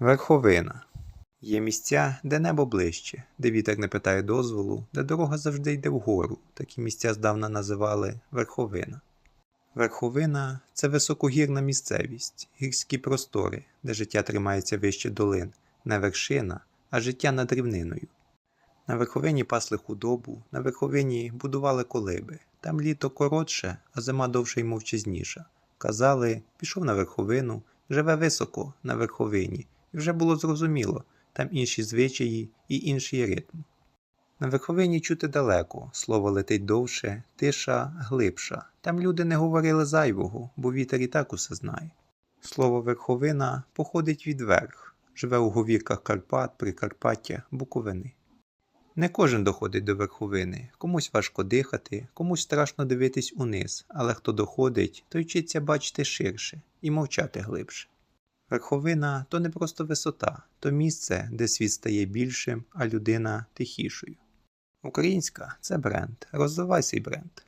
Верховина. Є місця, де небо ближче, де вітер не питає дозволу, де дорога завжди йде вгору. Такі місця здавна називали верховина. Верховина це високогірна місцевість, гірські простори, де життя тримається вище долин, не вершина, а життя над рівниною. На верховині пасли худобу, на верховині будували колиби. Там літо коротше, а зима довше й мовчазніша. Казали, пішов на верховину, живе високо на верховині, вже було зрозуміло, там інші звичаї і інший ритм. На верховині чути далеко, слово летить довше, тиша глибша. Там люди не говорили зайвого, бо вітер і так усе знає. Слово верховина походить від верх, живе у говірках Карпат, Прикарпаття, Буковини. Не кожен доходить до верховини, комусь важко дихати, комусь страшно дивитись униз, але хто доходить, той вчиться бачити ширше і мовчати глибше. Верховина то не просто висота, то місце, де світ стає більшим, а людина тихішою. Українська це бренд. Розвивай свій бренд.